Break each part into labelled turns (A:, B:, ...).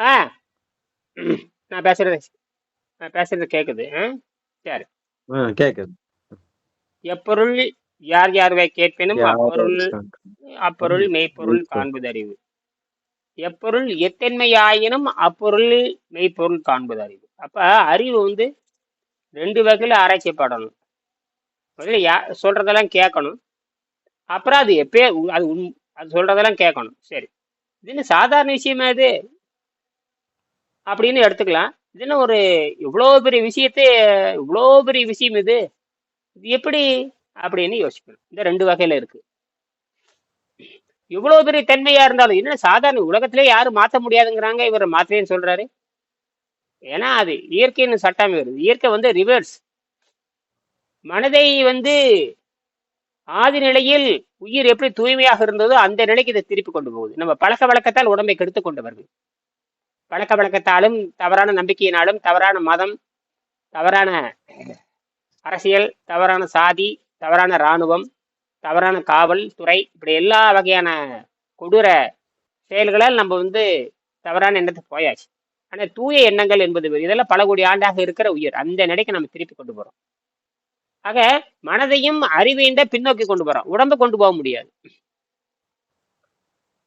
A: ஆ. நான் பேசுறது நான் பேசுறது கேக்குது ஆ? சரி.
B: ஆ, கேக்குது.
A: எப்பொருள் யார் யார்வை கேட்பினும்
B: யார்
A: அப்பொருள் அப்பொருள் மெய்ப்பொருள்
B: மெய்ப்பொருள்.
A: காண்பது அறிவு எப்பொருள் எத்தன்மையாயினும் அப்பொருள் மெய்ப்பொருள் காண்பது அறிவு அப்ப அறிவு வந்து ரெண்டு வகையில ஆராய்ச்சிப்படணும் முதல்ல யா சொல்றதெல்லாம் கேட்கணும். அப்புறம் அது எப்பயே அது உண் அது சொல்றதெல்லாம் கேட்கணும். சரி. இது என்ன சாதாரண விஷயமா இது? அப்படின்னு எடுத்துக்கலாம். இதுன்னு ஒரு இவ்வளோ பெரிய விஷயத்தை இவ்வளோ பெரிய விஷயம் இது? இது எப்படி அப்படின்னு யோசிக்கணும். இந்த ரெண்டு வகையில இருக்கு. இவ்வளோ பெரிய தன்மையா இருந்தாலும் என்ன சாதாரண உலகத்திலே யாரும் மாத்த முடியாதுங்கிறாங்க இவர் மாத்திரேன்னு சொல்றாரு. ஏன்னா அது இயற்கைன்னு சட்டம் வருது இயற்கை வந்து ரிவர்ஸ் மனதை வந்து ஆதி நிலையில் உயிர் எப்படி தூய்மையாக இருந்ததோ அந்த நிலைக்கு இதை திருப்பி கொண்டு போகுது. நம்ம பழக்க வழக்கத்தால் உடம்பை கெடுத்து கொண்டு வருது பழக்க வழக்கத்தாலும் தவறான நம்பிக்கையினாலும் தவறான மதம் தவறான அரசியல் தவறான சாதி தவறான இராணுவம் தவறான காவல் துறை இப்படி எல்லா வகையான கொடூர செயல்களால் நம்ம வந்து தவறான எண்ணத்துக்கு போயாச்சு. ஆனால் தூய எண்ணங்கள் என்பது இதெல்லாம் பல கோடி ஆண்டாக இருக்கிற உயிர். அந்த நிலைக்கு நம்ம திருப்பி கொண்டு போகிறோம் ஆக மனதையும் அறிவியண்ட பின்னோக்கி கொண்டு போகிறோம் உடம்பை கொண்டு போக முடியாது.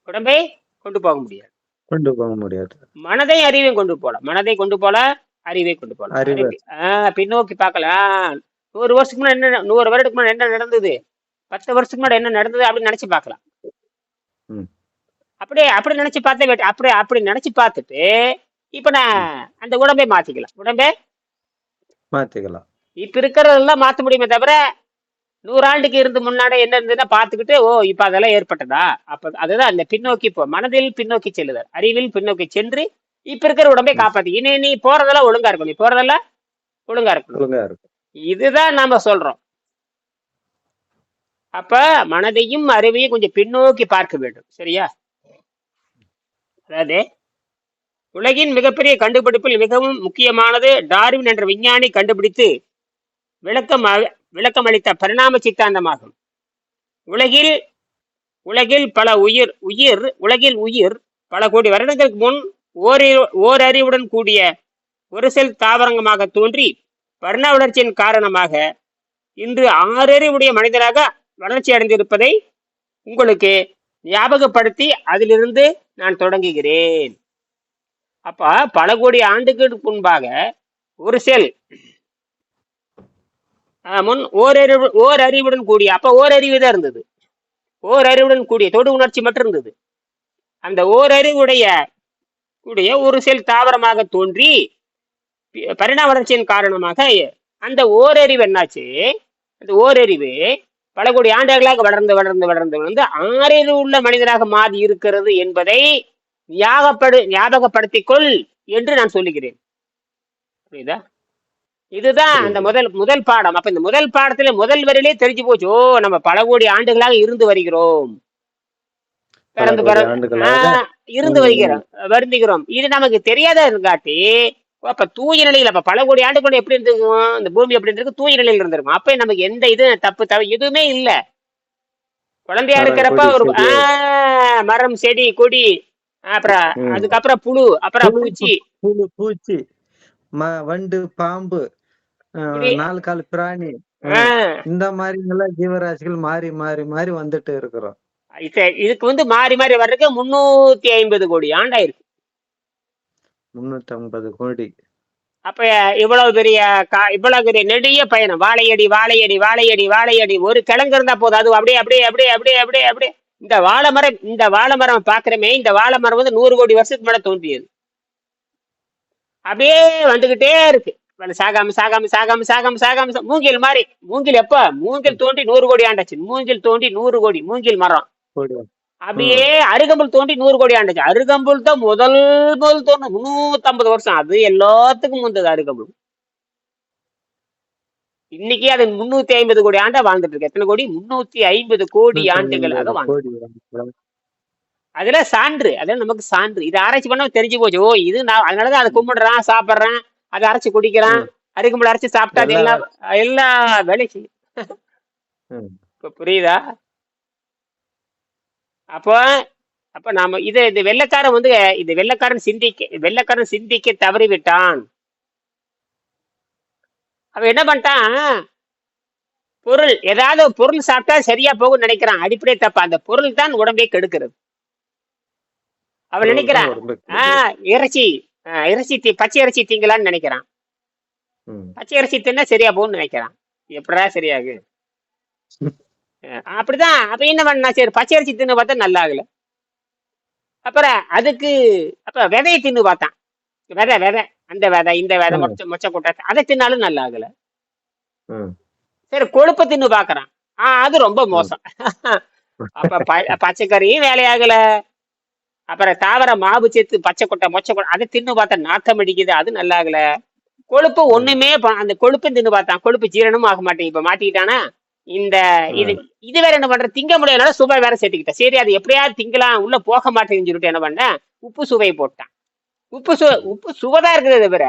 A: உடம்பை கொண்டு போக முடியாது.
B: கொண்டு போக முடியாது.
A: மனதை அறிவையும் கொண்டு போகலாம் மனதை கொண்டு போகலாம் அறிவை கொண்டு
B: அறிவு.
A: அறிவு- ஆஹ் பின்னோக்கி பார்க்கலாம் நூறு வருஷத்துக்கு முன்னாடி என்ன நூறு வருடத்துக்கு முன்னாடி என்ன நடந்தது? பத்து வருஷத்துக்கு முன்னாடி என்ன நடந்தது அப்படின்னு நினைச்சு பார்க்கலாம்.
B: ம்.
A: அப்படியே அப்படி நினைச்சு பார்த்தே வெற்றி- அப்படி அப்படி நினைச்சு பார்த்துட்டு இப்ப நான் அந்த உடம்பை மாத்திக்கலாம். உடம்பை?
B: மாத்திக்கலாம்.
A: இப்ப இருக்கிறதெல்லாம் மாத்த முடியுமே தவிர நூறாண்டுக்கு இருந்து முன்னாடி என்ன இருந்ததுன்னா பார்த்துக்கிட்டு ஓ இப்ப அதெல்லாம் ஏற்பட்டதா? அப்ப அதுதான் அந்த பின்னோக்கி போ மனதில் பின்னோக்கி செல்லுதல் அறிவில் பின்னோக்கி சென்று இப்ப இருக்கிற உடம்பை காப்பாத்தி. இனி நீ போறதெல்லாம் ஒழுங்கா இருக்கணும். நீ போறதெல்லாம் ஒழுங்கா இருக்கணும்.
B: ஒழுங்கா இருக்கும்
A: இதுதான் நாம சொல்றோம். அப்ப மனதையும் அறிவையும் கொஞ்சம் பின்னோக்கி பார்க்க வேண்டும். சரியா? அதாவது உலகின் மிகப்பெரிய கண்டுபிடிப்பில் மிகவும் முக்கியமானது டார்வின் என்ற விஞ்ஞானி கண்டுபிடித்து விளக்கம் விளக்கமளித்த பரிணாம சித்தாந்தமாகும். உலகில் உலகில் பல உயிர் உயிர் உலகில் உயிர் பல கோடி வருடங்களுக்கு முன் ஓரி- ஓரறிவுடன் கூடிய ஒரு செல் தாவரங்கமாக தோன்றி பரிணாம வளர்ச்சியின் காரணமாக இன்று ஆறறிவுடைய மனிதராக வளர்ச்சி அடைந்திருப்பதை உங்களுக்கு ஞாபகப்படுத்தி அதிலிருந்து நான் தொடங்குகிறேன். அப்ப பல கோடி ஆண்டுகளுக்கு முன்பாக ஒரு செல் முன் ஓரறிவு ஓரறிவுடன் கூடிய அப்ப ஓரறிவு தான் இருந்தது. ஓரறிவுடன் கூடிய தொடு உணர்ச்சி மட்டும் இருந்தது. அந்த ஓரறிவுடைய கூடிய ஒரு செல் தாவரமாக தோன்றி பரிணாம வளர்ச்சியின் காரணமாக அந்த ஓரறிவு என்னாச்சு? அந்த ஓரறிவு பல கோடி ஆண்டுகளாக வளர்ந்து வளர்ந்து வளர்ந்து வளர்ந்து ஆறறிவு உள்ள மனிதனாக மாறி இருக்கிறது என்பதை ஞாபகப்படு ஞாபகப்படுத்திக் கொள் என்று நான் சொல்லுகிறேன். புரியுதா? இதுதான் அந்த முதல் முதல் பாடம். அப்ப இந்த முதல் பாடத்துல முதல் வரியிலே தெரிஞ்சு போச்சு. ஓ நம்ம பல கோடி ஆண்டுகளாக இருந்து வருகிறோம். பிறந்து இருந்து வருகிறோம் வருந்துகிறோம். இது நமக்கு தெரியாத இருக்காட்டி அப்ப தூய நிலையில அப்ப பல கோடி ஆண்டுகள் எப்படி இருந்திருக்கும் இந்த பூமி எப்படி இருந்திருக்கு? தூய நிலையில இருந்திருக்கும். அப்ப நமக்கு எந்த இது தப்பு தவறு எதுவுமே இல்ல. குழந்தையா இருக்கிறப்ப ஒரு மரம் செடி கொடி அப்புறம். அதுக்கப்புறம் புழு அப்புறம் பூச்சி.
B: பூச்சி. வண்டு பாம்பு. நாலு கால் பிராணி. இந்த மாதிரி எல்லாம் ஜீவராசிகள் மாறி மாறி மாறி வந்துட்டு இருக்கிறோம்.
A: இது- இதுக்கு வந்து மாறி மாறி வர்றதுக்கு முன்னூத்தி ஐம்பது கோடி ஆண்டாயிருக்கு.
B: முன்னூத்தி ஐம்பது கோடி.
A: அப்ப இவ்வளவு பெரிய இவ்வளவு பெரிய நெடிய பயணம். வாழையடி வாழையடி வாழையடி வாழையடி. ஒரு கிழங்கு இருந்தா போதும். அது அப்படியே அப்படியே அப்படியே அப்படியே அப்படியே அப்படியே. இந்த வாழை மரம் இந்த வாழை மரம் பாக்குறமே இந்த வாழை மரம் வந்து நூறு கோடி வருஷத்துக்கு மேல தோன்றியது. அப்படியே வந்துகிட்டே இருக்கு. சாகாம சாகாம சாகாம சாகாம சாகாம மூங்கில் மாதிரி. மூங்கில் எப்ப? மூங்கில் தோண்டி நூறு கோடி ஆண்டாச்சு. மூங்கில் தோண்டி நூறு கோடி. மூங்கில் மரம். அப்படியே அருகம்புல் தோண்டி நூறு கோடி ஆண்டுச்சு. அருகம்புல் தான் முதல் முதல் தோணும் முன்னூத்தி ஐம்பது வருஷம். அது எல்லாத்துக்கும் முந்தது அருகம்புல். இன்னைக்கு அது முன்னூத்தி ஐம்பது கோடி ஆண்டா வாழ்ந்துட்டு இருக்கு. எத்தனை கோடி? முன்னூத்தி ஐம்பது கோடி ஆண்டுகளாக வாழ்ந்து அதுல சான்று. அதெல்லாம் நமக்கு சான்று. இது ஆராய்ச்சி பண்ண தெரிஞ்சு போச்சு. ஓ இது நான் அதனாலதான் அதை கும்பிடுறான் சாப்பிடுறேன். அதை அரைச்சு குடிக்கிறான் அருகம்புல் அரைச்சு சாப்பிட்டா அது எல்லா வேலையும் செய்யும்.
B: ம்.
A: இப்ப புரியுதா? அப்போ அப்ப நாம இது இந்த வெள்ளைக்காரன் வந்து இந்த வெள்ளைக்காரன் சிந்திக்க வெள்ளைக்காரன் சிந்திக்க தவறிவிட்டான். அவன் என்ன பண்ணிட்டான்? பொருள் ஏதாவது பொருள் சாப்பிட்டா சரியா போகும்னு நினைக்கிறான். அடிப்படை தப்பா. அந்த பொருள் தான் உடம்பை கெடுக்கிறது. அவன் நினைக்கிறான். ஆஹ் இறைச்சி. இறைச்சி தீ பச்சை இறைச்சி திங்கலான்னு நினைக்கிறான். பச்சை இறைச்சி தின்னா சரியா போகும்னு நினைக்கிறான். எப்படா சரியாகு? அப்படிதான். அப்ப என்ன பண்ணா? சரி பச்சை இறைச்சி தின்னு பார்த்தா நல்லா ஆகல அப்புறம் அதுக்கு அப்ப விதையை தின்னு பார்த்தான். விதை விதை. அந்த விதை இந்த விதை. மொச்ச மொச்ச கொட்டை அதை தின்னாலும் நல்லா ஆகல. சரி கொழுப்பை தின்னு பார்க்கறான். ஆஹ் அது ரொம்ப மோசம். அப்ப பச்சைக்கறியும் வேலையாகல. அப்புறம் தாவர மாவு சேர்த்து பச்சை கொட்டை மொச்சை கொட்டை அதை தின்னு பார்த்தா நாத்தம் அடிக்குது அது நல்லா ஆகல கொழுப்பு ஒண்ணுமே அந்த கொழுப்பு தின்னு பார்த்தான் கொழுப்பு ஜீரணமும் ஆக மாட்டேங்குது இப்ப மாட்டிக்கிட்டானா? இந்த இது இது வேற என்ன பண்ற திங்க முடியாதனால சுவை வேற சேர்த்துக்கிட்டேன் சரி அது எப்படியாவது திங்கலாம் உள்ள போக மாட்டேங்குன்னு சொல்லிட்டு என்ன பண்ணேன் உப்பு சுவையை போட்டான். உப்பு சு உப்பு சுவைதான் இருக்குது தவிர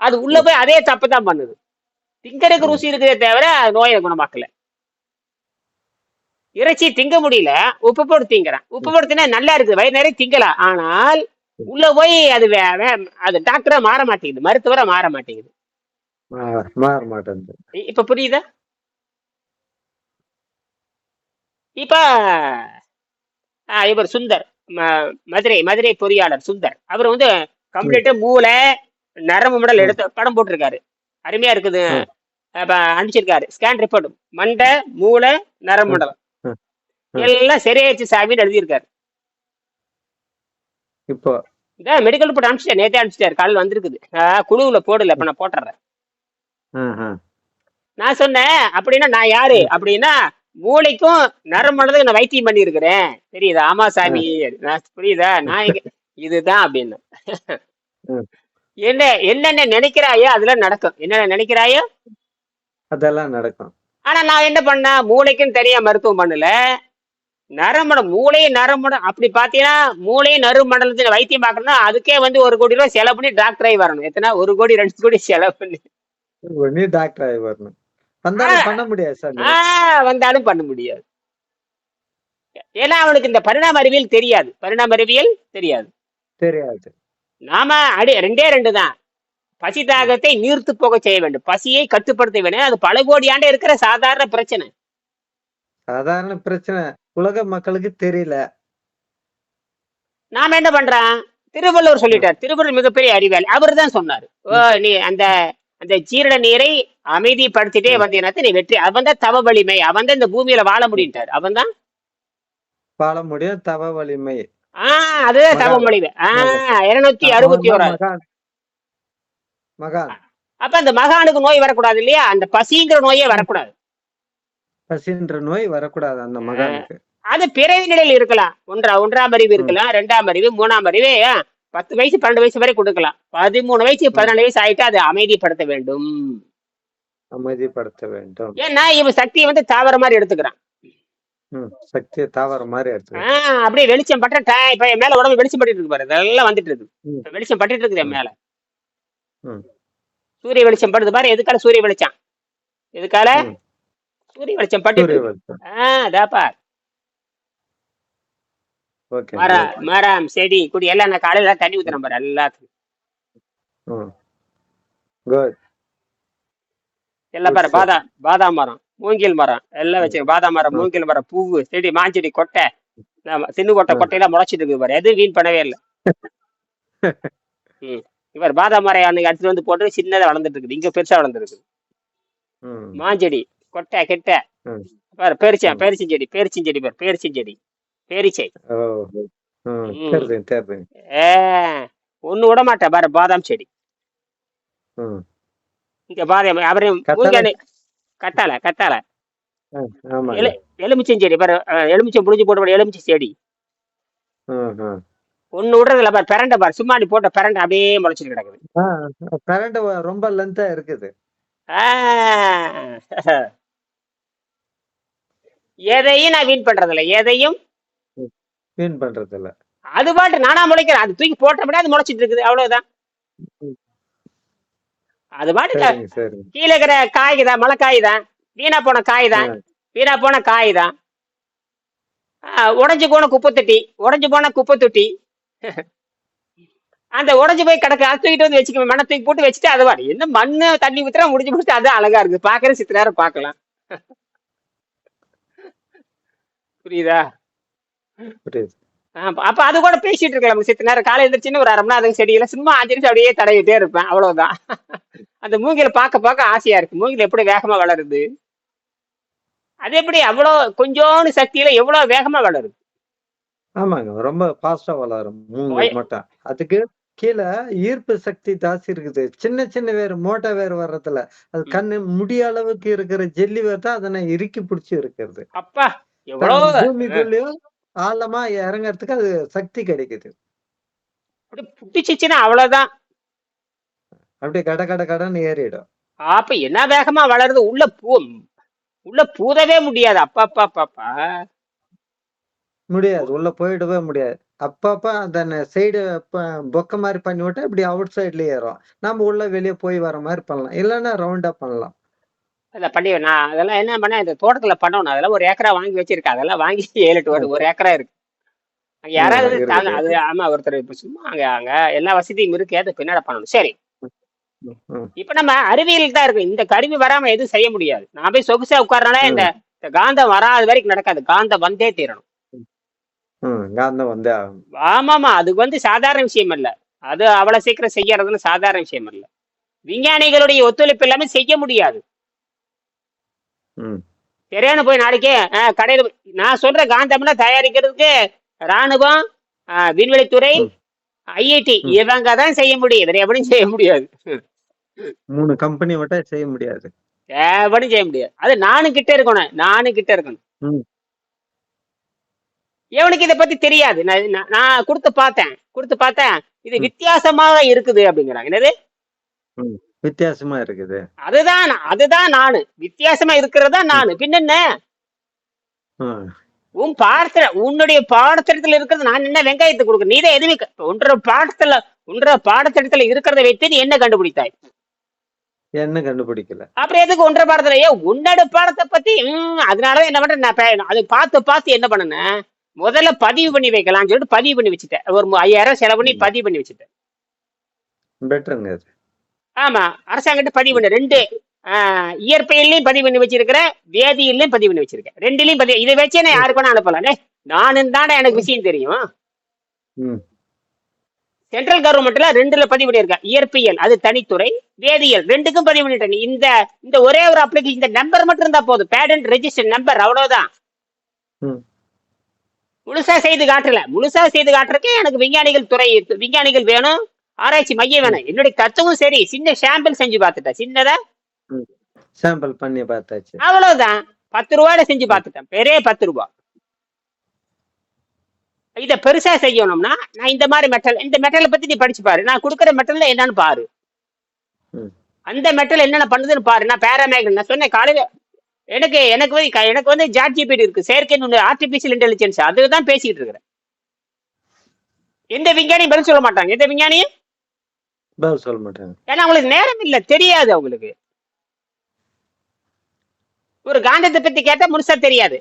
A: அது உள்ள போய் அதே தப்பு தான் பண்ணுது. திங்கறதுக்கு ருசி இருக்குதே தவிர நோயை குணமாக்கல. இறைச்சி திங்க முடியல உப்பு போட்டு திங்கிறான். உப்பு போட்டு தின்னா நல்லா இருக்குது. வயிறு நிறைய திங்கலாம் ஆனால் உள்ள போய் அது அது டாக்டரா மாற மாட்டேங்குது. மருத்துவரா மாற மாட்டேங்குது.
B: மாற
A: இப்ப புரியுதா? இப்ப இவர் சுந்தர். மதுரை மதுரை பொறியாளர் சுந்தர். அவர் வந்து கம்ப்ளீட்டா மூளை நரம்பு மடல் எடுத்து படம் போட்டிருக்காரு. அருமையா இருக்குது. அனுப்பிச்சிருக்காரு. ஸ்கேன் ரிப்போர்ட் மண்டை மூளை நரம்பு மண்டலம். எல்லாம் சரியாயிடுச்சு சாமின்னு எழுதியிருக்காரு.
B: இப்போ?
A: இந்த மெடிக்கல் ரிப்போர்ட் அனுப்பிச்சிட்டாரு நேத்தே அனுப்பிச்சிட்டாரு. காலையில் வந்திருக்குது. குழுவுல போடல. இப்ப நான் போட்டுறேன். நான் சொன்னேன் அப்படின்னா நான் யாரு? அப்படின்னா மூளைக்கும் நரம்புக்கு நான் வைத்தியம் பண்ணி இருக்கிறேன் தெரியுதா ஆமா சாமி. புரியுதா? நான் இதுதான் அப்படின்னு. என்ன என்னென்ன நினைக்கிறாயோ அதெல்லாம் நடக்கும். என்னென்ன நினைக்கிறாயோ?
B: அதெல்லாம் நடக்கும்.
A: ஆனா நான் என்ன பண்ணேன்? மூளைக்குன்னு தனியா மருத்துவம் பண்ணல. நரம்படம் மூளையும் நரம்படம் அப்படி பாத்தீங்கன்னா மூளையும் நறுமண்டலத்துல வைத்தியம் பார்க்கணும்னா அதுக்கே வந்து ஒரு கோடி ரூபாய் செலவு பண்ணி டாக்டர் ஆகி வரணும். எத்தனை? ஒரு கோடி ரெண்டு கோடி செலவு பண்ணி.
B: நீ டாக்டர் ஆகி வரணும். வந்தாலும் பண்ண முடியாது சார்.
A: வந்தாலும் பண்ண முடியாது. ஏன்னா அவனுக்கு இந்த பரிணாம அறிவியல் தெரியாது. பரிணாம அறிவியல் தெரியாது.
B: தெரியாது.
A: நாம அடி ரெண்டே ரெண்டு தான். பசி தாகத்தை நீர்த்து போக செய்ய வேண்டும். பசியை கட்டுப்படுத்த வேண்டும் அது பல கோடி ஆண்டு இருக்கிற சாதாரண பிரச்சனை.
B: சாதாரண பிரச்சனை. உலக மக்களுக்கு தெரியல.
A: நாம என்ன பண்றோம்? திருவள்ளுவர் சொல்லிட்டார். திருவள்ளுவர் மிகப்பெரிய அறிவாளி அவர் தான் சொன்னாரு நீ அந்த அந்த ஜீரண நீரை அமைதிப்படுத்திட்டே வந்தீங்கன்னா நீ வெற்றி அவன் தான் தவ வலிமை அவன் தான் இந்த பூமியில வாழ முடியிட்டார் அவன் தான்
B: வாழ முடியும் தவ வலிமை.
A: ஆஹ் அதுதான் தவ. வலிமை. ஆஹ் இருநூத்தி அறுபத்தி ஓராது
B: மகான்
A: அப்ப அந்த மகானுக்கு நோய் வரக்கூடாது இல்லையா? அந்த பசிங்கிற நோயே வரக்கூடாது.
B: பசின்ற நோய் வரக்கூடாது அந்த மகானுக்கு.
A: அது பிறவி நிலையில் இருக்கலாம். ஒன்றா ஒன்றாம் அறிவு இருக்கலாம் ரெண்டாம் அறிவு மூணாம் அறிவு பத்து வயசு பன்னெண்டு வயசு வரை கொடுக்கலாம். பதிமூணு வயசு பதினாலு வயசு ஆயிட்டு அதை அமைதிப்படுத்த வேண்டும்.
B: அமைதிப்படுத்த வேண்டும்.
A: ஏன்னா இவன் சக்தியை வந்து தாவர மாதிரி எடுத்துக்கிறான்.
B: சக்தியை தாவர மாதிரி எடுத்து
A: ஆஹ் அப்படியே வெளிச்சம் பட்ட டா- இப்ப என் மேல உடம்பு வெளிச்சம் பட்டுட்டு இருக்கு பாரு. இதெல்லாம் வந்துட்டு இருக்கு. வெளிச்சம் பட்டுட்டு இருக்குது என் மேல. சூரிய வெளிச்சம் படுது பாரு எதுக்கால சூரிய வெளிச்சம்? எதுக்கால. சூரிய வெளிச்சம்.
B: வெளிச்சம்.
A: ஆஹ் தாப்பா
B: ஓகே.
A: மரம் மரம் செடி குடி எல்லாம் நான் காலையில தண்ணி ஊத்துறேன் பாரு எல்லாத்துக்கும்.
B: குட்
A: எல்லாம் பாரு. பாதாம் பாதாம் மரம் மூங்கில் மரம் எல்லாம் வச்சு பாதாம் மரம்
B: ம்.
A: மூங்கில் மரம் பூவு செடி மாஞ்செடி கொட்டை ஆமா, சின்ன கொட்டை
B: ம்.
A: கொட்டையெல்லாம் முளைச்சிட்டு இருக்கு பாரு எதுவும் வீண் பண்ணவே இல்லை. ம். இவர் பாதாம் மரம் அன்னைக்கு எடுத்துட்டு வந்து போட்டு சின்னதா வளர்ந்துட்டு இருக்குது இங்க பெருசா வளர்ந்துருக்கு.
B: ம்.
A: மாஞ்செடி கொட்டை கெட்டை.
B: ம்.
A: பாரு பேரிச்சம்
B: ம்.
A: பேரிச்சஞ்செடி பேரிச்சஞ்செடி பாரு பேரிச்சஞ்செடி பேரிச்சை. ஒண்ணு விட மாட்டேன் பாரு பாதாம் செடி. இங்க பாதாம்? மூங்கில் கத்தால கத்தால எலுமிச்சம் செடி பாரு எலுமிச்சம் புளிஞ்சு போட்டு எலுமிச்சை செடி. ஒண்ணு விடுறது இல்ல பாரு பிரண்டை பாரு சும்மா நீ போட்ட பிரண்டை அப்படியே முளைச்சிட்டு கிடக்குது.
B: ஆ கரண்ட் ரொம்ப லென்த்தா இருக்குது.
A: எதையும் நான் வீண் பண்றது இல்ல எதையும்
B: வீண் பண்றது இல்ல
A: அது பாட்டு நானா முளைக்கிறேன். அது தூக்கி போட்டபடியே அது முளைச்சிட்டு இருக்குது. அவ்வளவுதான். அது பாட்டு
B: சரிங்க சரிங்க.
A: கீழே இருக்கிற காய் தான் மழை காய் தான் வீணா போன காய் தான். வீணா போன காய் தான் உடஞ்சு போன குப்பை தொட்டி உடஞ்சு போன குப்பை தொட்டி அந்த உடஞ்சு போய் கிடக்கு அதை தூக்கிட்டு வந்து வச்சுக்க மண்ணை தூக்கி போட்டு வச்சுட்டு அது வாடி என்ன மண்ணு தண்ணி ஊத்துறா முடிஞ்சு போட்டு அது அழகா இருக்கு. பாக்குற சித்த நேரம் பார்க்கலாம். புரியுதா? அப்ப அது கூட பேசிட்டு இருக்கலாம் சித்த நேரம். காலை எழுந்திரிச்சுன்னு ஒரு அரை மணி நேரம் அதுக்கு செடியில சும்மா அஞ்சு நிமிஷம் அப்படியே தடவிட்டே இருப்பேன். அவ்வளவுதான். அந்த மூங்கில பார்க்க பார்க்க ஆசையா இருக்கு. மூங்கில் எப்படி வேகமா வளருது? அது எப்படி அவ்வளவு கொஞ்சோண்டு சக்தியில எவ்வளவு வேகமா வளருது?
B: ஆமாங்க. ரொம்ப ஃபாஸ்டா வளரும் மூங்கில் மட்டும் அதுக்கு கீழே ஈர்ப்பு சக்தி ஜாஸ்தி இருக்குது. சின்ன சின்ன வேர் மோட்டா வேர் வர்றதுல. அது. கண்ணு முடிய அளவுக்கு இருக்கிற ஜெல்லி வேர் தான் அதனை இறுக்கி பிடிச்சி இருக்கிறது.
A: அப்பா எவ்வளவு
B: பூமிக்குள்ளேயும் ஆழமா இறங்கறதுக்கு அது சக்தி கிடைக்குது.
A: புட்டிச்சிச்சுன்னா அவ்வளவுதான்.
B: அப்படியே கட கட கடன்னு ஏறிடும்.
A: அப்ப என்ன வேகமா வளருது? உள்ள பூ உள்ள பூதவே முடியாது. அப்பா அப்பா பாப்பா
B: முடியாது. உள்ள போயிடவே முடியாது. அப்பப்ப அந்த சைடு பொக்க மாதிரி பண்ணி விட்டா இப்படி அவுட் சைட்ல ஏறும். நம்ம உள்ள வெளியே போய் வர மாதிரி பண்ணலாம். இல்லைன்னா ரவுண்டா பண்ணலாம்.
A: அதை பண்ணி நான் அதெல்லாம் என்ன பண்ணேன் இந்த தோட்டத்துல பண்ணணும். அதெல்லாம் ஒரு ஏக்கரா வாங்கி வச்சிருக்கேன் அதெல்லாம் வாங்கி ஏழு எட்டு வருடம் ஒரு ஏக்கரா இருக்கு. அங்க யாராவது அது ஆமா ஒருத்தர் இப்ப சும்மா அங்க அங்க எல்லா வசதியும் இருக்கு. அதை பின்னாடி பண்ணணும். சரி. இப்ப நம்ம அறிவியல் தான் இருக்கு. இந்த கருவி வராம எதுவும் செய்ய முடியாது. நான் போய் சொகுசா உட்கார்றனால இந்த காந்தம் வராத வரைக்கும் நடக்காது. காந்தம் வந்தே தீரணும்.
B: காந்தம் வந்து.
A: ஆமாமா அது வந்து சாதாரண விஷயம் இல்ல அது அவ்வளவு சீக்கிரம் செய்யறதுன்னு சாதாரண விஷயம் இல்ல விஞ்ஞானிகளுடைய ஒத்துழைப்பு இல்லாம செய்ய முடியாது. சரியான போய் நாளைக்கே கடையில நான் சொல்ற காந்தம்லாம் தயாரிக்கிறதுக்கு ராணுவம் விண்வெளித்துறை. ஐஐடி. இவங்க தான் செய்ய முடியும். வேற எவனும் செய்ய முடியாது.
B: மூணு கம்பெனி மட்டும் செய்ய முடியாது.
A: எவனும் செய்ய முடியாது. அது நானும் கிட்ட இருக்கணும். நானும் கிட்ட இருக்கணும். எவனுக்கு இதை பத்தி தெரியாது. நான் கொடுத்து பார்த்தேன். கொடுத்து பார்த்தேன். இது. வித்தியாசமாக இருக்குது அப்படிங்கிறாங்க. என்னது?
B: வித்தியாசமா இருக்குது.
A: அதுதான் அதுதான் நானு. வித்தியாசமா இருக்கிறதா நானு. பின்ன என்ன
B: ம்
A: உன் பாடத்துல உன்னுடைய பாடத்திட்டத்துல இருக்கிறது நான் என்ன வெங்காயத்தை கொடுக்க நீ தான் எதுவுமே ஒன்றரை பாடத்துல ஒன்றரை பாடத்திட்டத்துல இருக்கிறத வைத்து நீ என்ன கண்டுபிடித்தாய்?
B: என்ன கண்டுபிடிக்கல?
A: அப்புறம் எதுக்கு ஒன்றரை பாடத்துல? ஏ உன்னோட பாடத்தை பத்தி அதனாலதான் என்ன பண்றேன் நான் அது பார்த்து பார்த்து என்ன பண்ணேன்? முதல்ல பதிவு பண்ணி வைக்கலாம்னு சொல்லிட்டு பதிவு பண்ணி வச்சுட்டேன். ஒரு ஐயாயிரம் செலவு பண்ணி பதிவு பண்ணி வச்சுட்டேன்.
B: பெட்டருங்க
A: ஆமா அரசாங்கிட்ட பதிவு பண்ண ரெண்டு. இயற்பியல்லையும் பதிவு பண்ணி வச்சிருக்கிறேன் வேதியிலையும் பதிவு பண்ணி வச்சிருக்கேன் ரெண்டுலயும் பதிவு இதை வச்சே நான் யாருக்கு வேணா நானும் தானே எனக்கு விஷயம் தெரியும். சென்ட்ரல் கவர்மெண்ட்ல ரெண்டுல பதிவு பண்ணியிருக்கேன். இயற்பியல் அது தனித்துறை வேதியியல் ரெண்டுக்கும் பதிவு பண்ணிட்டேன். இந்த இந்த ஒரே ஒரு அப்ளிகேஷன் இந்த நம்பர் மட்டும் இருந்தா போதும். பேடன்ட் ரெஜிஸ்டர் நம்பர் அவ்வளவுதான். முழுசா செய்து காட்டல. முழுசா செய்து காட்டுறதுக்கு எனக்கு விஞ்ஞானிகள் துறை. விஞ்ஞானிகள் வேணும். ஆராய்ச்சி மையம் வேணும். என்னுடைய தத்துவம் சரி. சின்ன சாம்பிள் செஞ்சு பார்த்துட்டேன். சின்னதா?
B: சாம்பிள் பண்ணி பார்த்தாச்சு.
A: அவ்வளவுதான். பத்து ரூபாயில செஞ்சு பார்த்துட்டேன். பெரே பத்து ரூபா. இத பெருசா செய்யணும்னா நான் இந்த மாதிரி மெட்டல் இந்த மெட்டலை பத்தி நீ படிச்சு பாரு. நான் கொடுக்குற மெட்டல்ல என்னன்னு பாரு. அந்த மெட்டல் என்னென்ன பண்ணுதுன்னு பாரு. நான் பேராமேக் நான் சொன்னேன் காலையில எனக்கு எனக்கு வந்து எனக்கு வந்து ஜாட் ஜிபிடி இருக்கு. செயற்கை நுண்ணு ஆர்டிபிஷியல் இன்டெலிஜென்ஸ் அதுதான் பேசிட்டு இருக்கிறேன். எந்த விஞ்ஞானியும் பதில் சொல்ல மாட்டாங்க. எந்த விஞ்ஞானியும்?
B: பதில் சொல்ல மாட்டாங்க
A: ஏன்னா அவங்களுக்கு நேரம் இல்ல தெரியாது அவங்களுக்கு. ஒரு காந்தத்தை பத்தி கேட்டா முழுசா தெரியாது.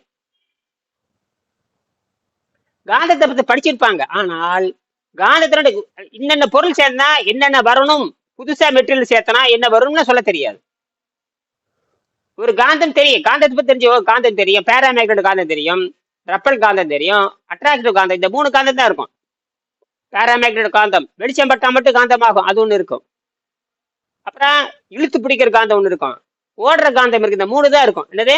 A: காந்தத்தை பத்தி படிச்சிருப்பாங்க. ஆனால் காந்தத்தினோட என்னென்ன பொருள் சேர்ந்தா என்னென்ன வரணும் புதுசா மெட்டீரியல் சேர்த்தனா என்ன வரும்னு சொல்ல தெரியாது. ஒரு காந்தம் தெரியும். காந்தத்தை பத்தி தெரிஞ்சு ஓ, காந்தம் தெரியும். பேராமேக்னட் காந்தம் தெரியும். ரப்பல் காந்தம் தெரியும். அட்ராக்டிவ் காந்தம். இந்த மூணு காந்தம் தான் இருக்கும். பேராமேக்னட் காந்தம். வெளிச்சம் பட்டா மட்டும் காந்தமாகும். அது ஒண்ணு இருக்கும். அப்புறம் இழுத்து பிடிக்கிற காந்தம் ஒண்ணு இருக்கும். ஓடுற காந்தம் இருக்கு. இந்த மூணு தான் இருக்கும். என்னது?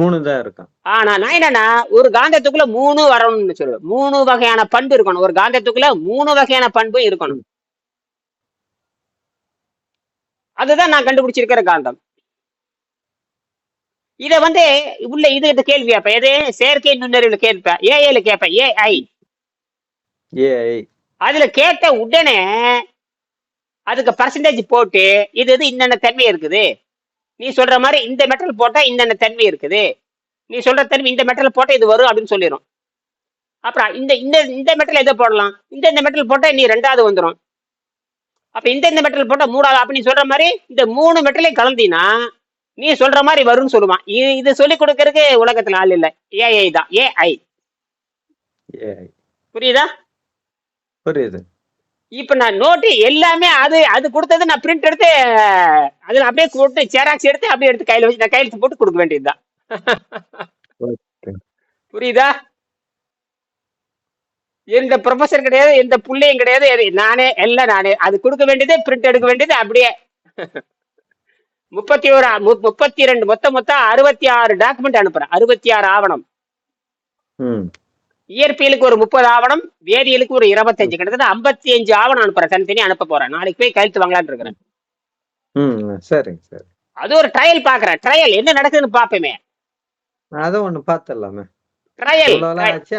B: மூணு தான் இருக்கும்.
A: ஆனா நான் என்னன்னா ஒரு காந்தத்துக்குள்ள மூணு வரணும்னு சொல்லுவேன். மூணு வகையான பண்பு இருக்கணும். ஒரு காந்தத்துக்குள்ள மூணு வகையான பண்பு இருக்கணும். அதுதான் நான் கண்டுபிடிச்சிருக்கிற காந்தம். இத வந்து உள்ள இது கேள்வி அப்ப? எது? செயற்கை நுண்ணறிவுல கேட்பேன் ஏஐல கேட்பேன் ஏஐ அதுல கேட்ட உடனே அதுக்கு பர்சன்டேஜ் போட்டு இது இது இன்னென்ன தன்மை இருக்குது? நீ சொல்ற மாதிரி இந்த மெட்டல் போட்டா இன்னென்ன தன்மை இருக்குது? நீ சொல்ற தன்மை இந்த மெட்டல் போட்டா இது வரும் அப்படின்னு சொல்லிடும் அப்புறம் இந்த இந்த இந்த மெட்டல் எதை போடலாம்? இந்த இந்த மெட்டல் போட்டா நீ ரெண்டாவது வந்துடும் அப்ப இந்த இந்த மெட்டல் போட்டா மூணாவது. அப்ப நீ சொல்ற மாதிரி இந்த மூணு மெட்டலையும் கலந்தீனா நீ சொல்ற மாதிரி வரும்னு சொல்லுவான். இது இது சொல்லி கொடுக்கறதுக்கு உலகத்துல ஆள் இல்ல. ஏஐ தான். ஏஐ புரியுதா?
B: புரியுது.
A: இப்ப நான் நோட்டு எல்லாமே அது அது கொடுத்தது நான் பிரிண்ட் எடுத்து அதுல அப்படியே போட்டு ஜெராக்ஸ் எடுத்து அப்படியே எடுத்து கையில வச்சு நான் கையெழுத்து போட்டு கொடுக்க வேண்டியதுதான். புரியுதா? எந்த ப்ரொஃபசர் கிடையாது எந்த புள்ளையும் கிடையாது நானே எல்லாம் நானே. அது கொடுக்க வேண்டியது பிரிண்ட் எடுக்க வேண்டியது அப்படியே. முப்பத்தி ஒரு மு- முப்பத்தி ரெண்டு மொத்தம் மொத்தம் அறுபத்தி ஆறு டாக்குமெண்ட் அனுப்புறேன். அறுபத்தி ஆறு ஆவணம். இயற்பியலுக்கு ஒரு முப்பது ஆவணம் வேதியியலுக்கு ஒரு இருபத்தஞ்சு கிட்டத்தட்ட ஐம்பத்தி அஞ்சு ஆவணம் அனுப்புறேன் தனித்தனி அனுப்ப போறேன். நாளைக்கு போய் கையெழுத்து வாங்கலாம்னு இருக்கிறேன்.
B: சரிங்க சரி.
A: அது ஒரு ட்ரையல் பாக்குறேன். ட்ரையல் என்ன நடக்குதுன்னு பாப்போமே.
B: அதை ஒண்ணு பாத்துடலாமே.
A: ட்ரையல்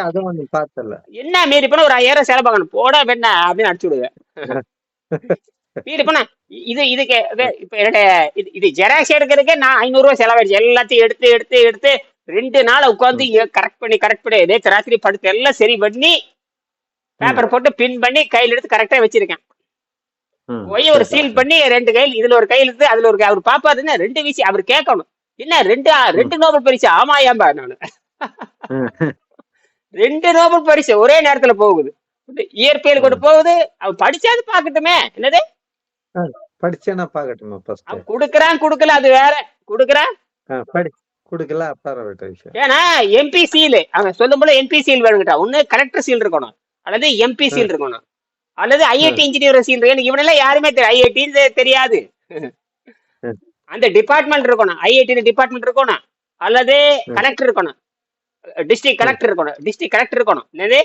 B: அதை ஒண்ணு பாத்துடலாம்
A: என்ன மீறி போனா ஒரு ஐயாயிரம் செலவாகணும் போட வேணா அப்படின்னு அடிச்சு விடுவேன். மீறி இ- இது இதுக்கு இது இப்ப என்னுடைய இது இது ஜெராக்ஸ் எடுக்கிறதுக்கே நான் ஐநூறு ரூபாய் செலவாயிடுச்சு. எல்லாத்தையும் எடுத்து எடுத்து எடுத்து ரெண்டு நாள் உட்காந்து கரெக்ட் பண்ணி கரெக்ட் பண்ணி நேற்று ராத்திரி படுத்து எல்லாம் சரி பண்ணி பேப்பர் போட்டு பின் பண்ணி கையில எடுத்து கரெக்டா வச்சிருக்கேன்.
B: ம்,
A: போய் ஒரு. சீல் பண்ணி ரெண்டு கையில் இதுல ஒரு கையில் இருக்கு அதுல ஒரு கை- அவர் பாப்பாருன்னா ரெண்டு வீசி அவர் கேட்கணும். என்ன ரெண்டு ரெண்டு நோபல் பரிசு ஆமா ஏம்பா நானு. ரெண்டு நோபல் பரிசு ஒரே நேரத்துல போகுது. இயற்பியல் கொண்டு போகுது அவன் படிச்சாது பாக்கட்டுமே என்னது?
B: படிச்சேன்னா பாக்கட்டுமா
A: குடுக்கறான் குடுக்கல அது வேற. குடுக்கறான்
B: படி குடுக்கல அப்பாற விஷயம்.
A: ஏன்னா எம்பி சீல் அவன் சொல்லும் போல எம்பி சீல் வேணுங்கிட்டா ஒண்ணு கலெக்டர் சீல் இருக்கணும். அல்லது எம்பி சீல் இருக்கணும். அல்லது ஐஐடி இன்ஜினியர் சீல் எனக்கு இவனெல்லாம் யாருமே ஐஐடின்னு தெரியாது. அந்த டிபார்ட்மெண்ட் இருக்கணும். ஐஐடி டிபார்ட்மெண்ட் இருக்கணும். அல்லது. கலெக்டர் இருக்கணும். டிஸ்ட்ரிக்ட் கலெக்டர் இருக்கணும். டிஸ்ட்ரிக்ட் கலெக்டர் இருக்கணும். என்னது?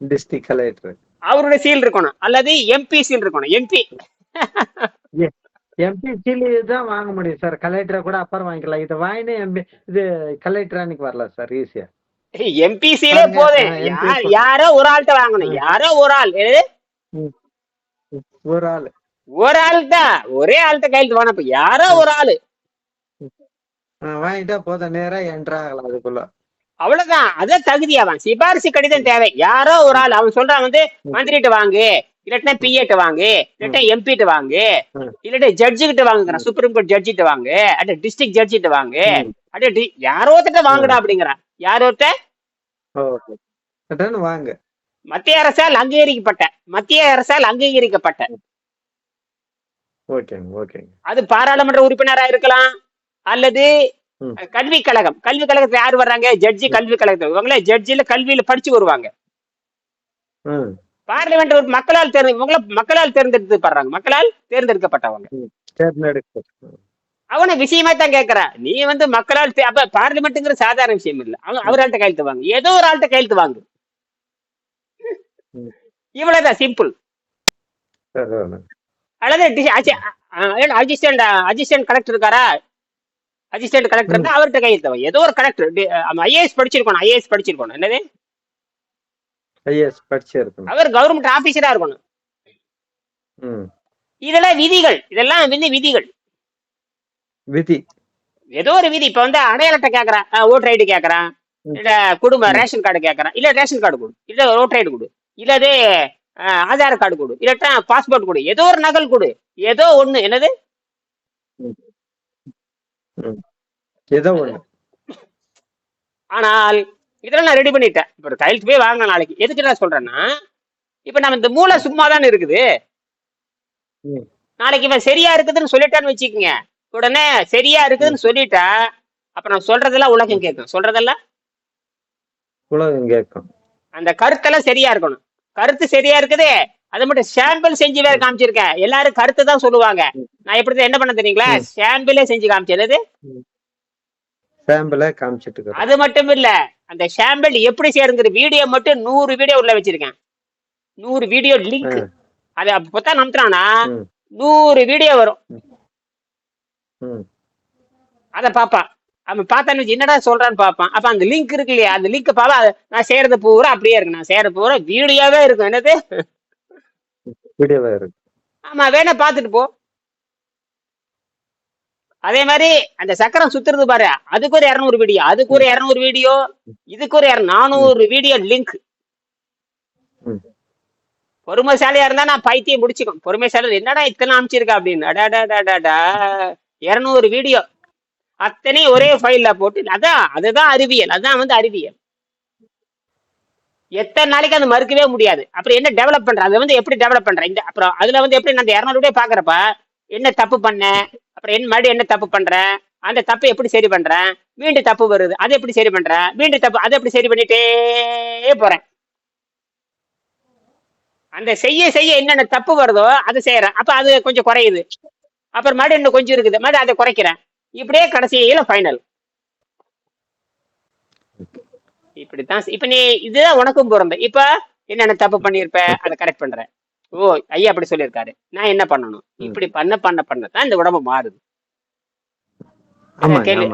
B: டிஸ்ட்ரிக்ட் கலெக்டர்
A: அவருடைய சீல் இருக்கணும். அல்லது எம்பி சீல் இருக்கணும். எம்பி
B: எம்பி தான் வாங்க முடியும் சார் கலெக்டரை கூட அப்புறம் வாங்கிக்கலாம். இதை வாங்கினே எம்பி இது கலெக்டர் அன்னைக்கு வரல சார் ஈஸியா
A: எம்பி சீலே
B: பாருங்க,
A: போதும். யார் ஒரு ஆள்கிட்ட வாங்கணும். யாரோ ஒரு ஆள்?
B: ஒரு ஆள்.
A: ஒரு ஆள் தான் ஒரே ஆள்கிட்ட கையெழுத்து வாங்க இப்ப யாரோ ஒரு ஆளு.
B: வாங்கிட்டா போதும். நேரா என்ட்ரு ஆகலாம் அதுக்குள்ள.
A: அவ்வளவுதான். அதான் தகுதி அவன் சிபாரிசு கடிதம் தேவை. யாரோ ஒரு ஆள் அவன் சொல்றான் வந்து மந்திரிட்ட வாங்கு. இல்லாட்டினா பிஏட்ட வாங்கு. இல்லாட்டா எம்பிட்ட வாங்கு. இல்லாட்டி ஜட்ஜு கிட்ட வாங்குறான். சுப்ரீம் கோர்ட் ஜட்ஜிட்ட வாங்கு. அட்ட டிஸ்ட்ரிக்ட் ஜட்ஜிட்ட வாங்கு.
B: ம்.
A: அட்ட டி- யாரோ ஒருத்தட்ட வாங்குடா அப்படிங்கிறான்.
B: ஓகே. ரிட்டர்ன் வாங்க.
A: மத்திய அரசால் அங்கீகரிக்கப்பட்ட மத்திய அரசால் அங்கீகரிக்கப்பட்ட. அது பாராளுமன்ற உறுப்பினரா இருக்கலாம். அல்லது. கல்வி கழகம். கல்வி கழகத்துல யார் வர்றாங்க? ஜட்ஜி கல்வி கழகத்துல. இவங்களே ஜட்ஜில கல்வியில படிச்சு வருவாங்க. பார்லிமெண்ட் உறுப்பி- மக்களால் தேர்ந்து இவங்கள மக்களால் தேர்ந்தெடுக்கப்படுறாங்க. மக்களால் தேர்ந்தெடுக்கப்பட்டவங்க.
B: தேர்ந்தெடுக்க
A: அவனை விஷயமா தான் கேட்கறான் நீ வந்து மக்களால் அப்ப பார்லிமெண்ட்டுங்கிற சாதாரண விஷயம் இல்ல. அவன் அவரால்ட்ட கையெழுத்து வாங்கு. ஏதோ ஒரு ஆள்கிட்ட கையெழுத்து வாங்கு. இவ்வளவுதான் சிம்பிள். அல்லது அசிஸ்டன்ட் அசிஸ்டன்ட் கலெக்டர் இருக்காரா? அசிஸ்டன்ட் கலெக்டர் அவர்கிட்ட கையெழுத்து வாங்கு. ஏதோ ஒரு கலெக்டர் ஐஏஎஸ் படிச்சிருக்கணும். ஐஏஎஸ் படிச்சிருக்கணும். என்னது? அவர் கவர்மெண்ட் ஆபீசரா இருக்கணும். இதெல்லாம் விதிகள். இதெல்லாம் வந்து விதிகள்.
B: விதி.
A: ஏதோ ஒரு விதி. இப்ப வந்து அடையாள அட்டை கேக்குறான் ஓட்டர் ஐடி கேக்குறான். இல்ல குடும்ப ரேஷன் கார்டு கேக்குறான் இல்ல ரேஷன் கார்டு கொடு இல்ல ஓட்டர் ஐடி கொடு இல்ல அது ஆதார் கார்டு கொடு இல்லாட்டா பாஸ்போர்ட் கொடு ஏதோ ஒரு நகல் கொடு ஏதோ ஒண்ணு. என்னது?
B: ஏதோ ஒண்ணு.
A: ஆனால் இதெல்லாம் நான் ரெடி பண்ணிட்டேன். இப்ப ஒரு கையெழுத்து போய் வாங்கின நாளைக்கு. எதுக்கு நான் சொல்றேன்னா இப்ப நம்ம இந்த மூளை சும்மா தானே இருக்குது. நாளைக்கு இவன் சரியா இருக்குதுன்னு சொல்லிட்டான்னு வச்சுக்கோங்க. உடனே சரியா இருக்குதுன்னு சொல்லிட்டா அப்ப நான் சொல்றதெல்லாம் உலகம் கேட்கும். சொல்றதெல்லாம்?
B: உலகம் கேட்கும்.
A: அந்த கருத்தெல்லாம் சரியா இருக்கணும். கருத்து சரியா இருக்குது. அது மட்டும் சாம்பிள் செஞ்சு வேற காமிச்சிருக்கேன் எல்லாரும் கருத்து தான் சொல்லுவாங்க. நான் எப்படி என்ன பண்ண தெரியுங்களா? சாம்பிளே செஞ்சு காமிச்சது
B: சாம்பிள காமிச்சிட்டு
A: அது மட்டும் இல்ல அந்த சாம்பிள் எப்படி சேருங்கிற வீடியோ மட்டும் நூறு வீடியோ உள்ள வச்சிருக்கேன். நூறு வீடியோ லிங்க். அது அப்ப நம்புறானா
B: ம்.
A: நூறு வீடியோ வரும். அத பாப்பான் அவன் பார்த்தான்னு என்னடா சொல்றான்னு பாப்பான் அப்ப அந்த லிங்க் இருக்கு இல்லையா? அந்த லிங்க் பாப்பா நான் செய்யறது பூரா அப்படியே இருக்கு. நான் செய்யறது பூரா வீடியோவே இருக்கும். என்னது?
B: வீடியோவா இருக்கு.
A: ஆமா வேணா பாத்துட்டு போ. அதே மாதிரி அந்த சக்கரம் சுத்துறது பாரு அதுக்கு ஒரு இருநூறு வீடியோ அதுக்கு ஒரு இருநூறு வீடியோ இதுக்கு ஒரு நானூறு வீடியோ லிங்க். பொறுமைசாலியா இருந்தா நான் பைத்தியம் முடிச்சுக்கும் பொறுமைசாலி என்னடா இத்தனை அமைச்சிருக்கா அப்படின்னு. அடாடாடாடாடா இருநூறு வீடியோ அத்தனையும் ஒரே ஃபைல்ல போட்டு அதான் அதுதான் அறிவியல். அதான் வந்து அறிவியல். எத்தனை நாளைக்கு அது மறுக்கவே முடியாது. அப்புறம் என்ன டெவலப் பண்ற? அதை வந்து எப்படி டெவலப் பண்ற? இந்த அப்புறம் அதுல வந்து எப்படி நான் இரநூறு வீடியோ பாக்குறப்ப என்ன தப்பு பண்ணேன்? அப்புறம் என்ன மறுபடியும் என்ன தப்பு பண்றேன் அந்த தப்பை எப்படி சரி பண்றேன் மீண்டும் தப்பு வருது. அதை எப்படி சரி பண்றேன் மீண்டும் தப்பு அதை எப்படி சரி பண்ணிட்டே போறேன். அந்த செய்ய செய்ய என்னென்ன தப்பு வருதோ அதை செய்யறேன். அப்ப அது கொஞ்சம் குறையுது. அப்புறம் மறுபடியும் இன்னும் கொஞ்சம் இருக்குது. மறுபடியும் அதை குறைக்கிறேன். இப்படியே கடைசியில ஃபைனல் இப்படித்தான் இப்ப நீ இதுதான் உனக்கும் பிறந்த இப்ப என்னென்ன தப்பு பண்ணியிருப்ப அதை கரெக்ட் பண்றேன். ஓ ஐயா அப்படி சொல்லியிருக்காரு. நான் என்ன பண்ணணும்? இப்படி பண்ண பண்ண பண்ண தான் இந்த உடம்பு மாறுது. கேள்வி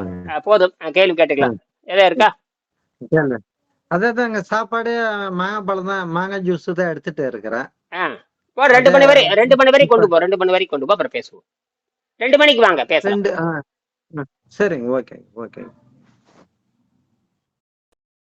A: போதும். கேள்வி கேட்டுக்கலாம். எதா இருக்கா.
B: அதேதாங்க சாப்பாடே மாங்காய் பழம் தான் மாங்காய் ஜூஸ் தான் எடுத்துட்டு இருக்கிறேன்.
A: போ ரெண்டு மணி வரை ரெண்டு மணி வரை கொண்டு போ ரெண்டு மணி வரை கொண்டு போ அப்புறம் பேசுவோம். ரெண்டு மணிக்கு வாங்க
B: ஆ, சரிங்க ஓகே ஓகே